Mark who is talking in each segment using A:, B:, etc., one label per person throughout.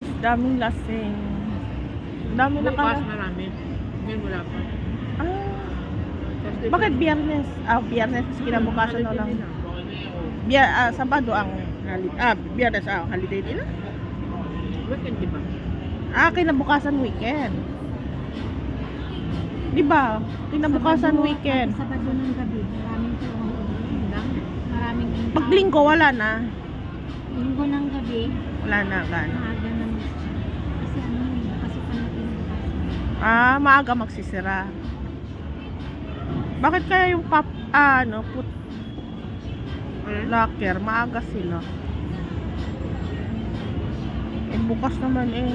A: Daming lasing. Dami na
B: Bukas
A: kaya.
B: marami. Ngayon wala pa.
A: Ah, bakit biyernes? Ah, biyernes kasi kinabukasan na lang.
B: nila.
A: Biya, ah, Sabado ang holiday. Ah, biyernes ah, holiday nila.
B: Weekend, di ba?
A: Ah, kinabukasan weekend. Di ba? Kinabukasan
C: Sabado-
A: weekend.
C: Sabado ng gabi, maraming tao. Maraming tao.
A: Pag linggo, wala na.
C: Linggo ng gabi,
A: Wala na, gano'n. Ah, maaga magsisira. Bakit kaya yung pop, ah, ano, put
B: Ano?
A: locker, maaga sila? Eh, bukas naman eh.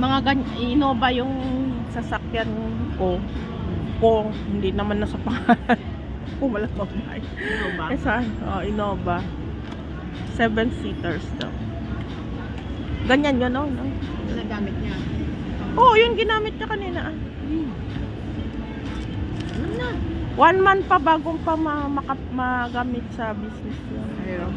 A: Mga ganyan, Innova yung sasakyan ko. Kung hindi naman nasa pangalan. Bahay.
B: Ano ba?
A: Eh saan? Oh, Innova. Seven seaters daw. Ganyan yun, no? no?
B: Ginagamit niya.
A: Oo, oh, yun ginamit niya kanina. ah.
B: Ano na?
A: One month pa bago pa ma magamit sa business yun.
B: Ayun.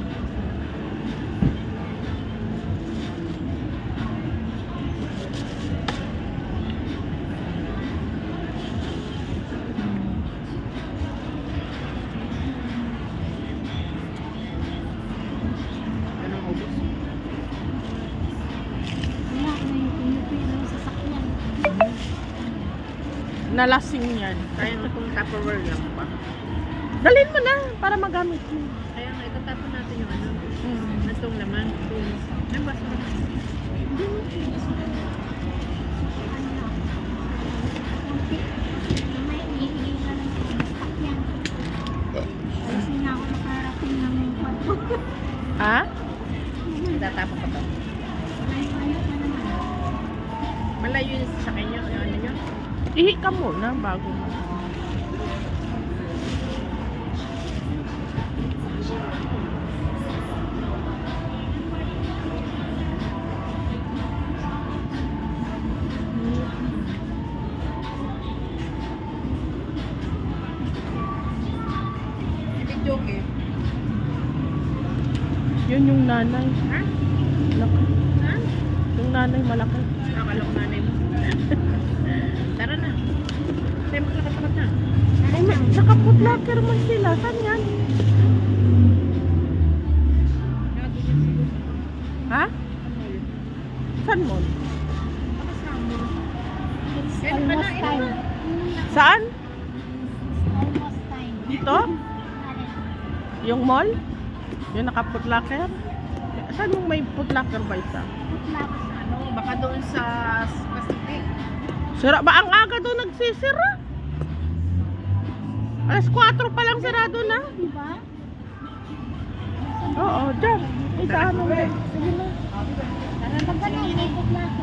A: Nalasing yan.
B: Kaya nga kung Tupperware lang pa.
A: Dalhin mo na para magamit mo.
B: Kaya nga, itatapon natin yung ano.
A: Hmm.
B: Itong laman. Itong... Ay, basta mo.
A: Ha?
B: Itatapon ko to. Malayo yung
A: Ihi ka muna bago mo.
B: Eh.
A: Yun yung nanay.
B: Ha?
A: Laki.
B: Ha?
A: Yung nanay malaki.
B: Akala ko nanay mo. Tara na. Tayo maglakad-lakad na.
A: Ay, may, naka foot locker man sila. Saan yan? Ha? Saan mo?
C: It's almost time.
A: Saan?
C: Almost time.
A: Dito? Yung mall? Yung naka foot locker? Saan mo may foot locker ba isa?
B: Ano, baka doon sa Pacific.
A: Sira ba? Ang aga doon nagsisira. Alas 4 pa lang sarado na.
C: Diba?
A: Oo, dyan. Ay, sa ano? Sige na.
C: Tara, pag ganun, may paglato.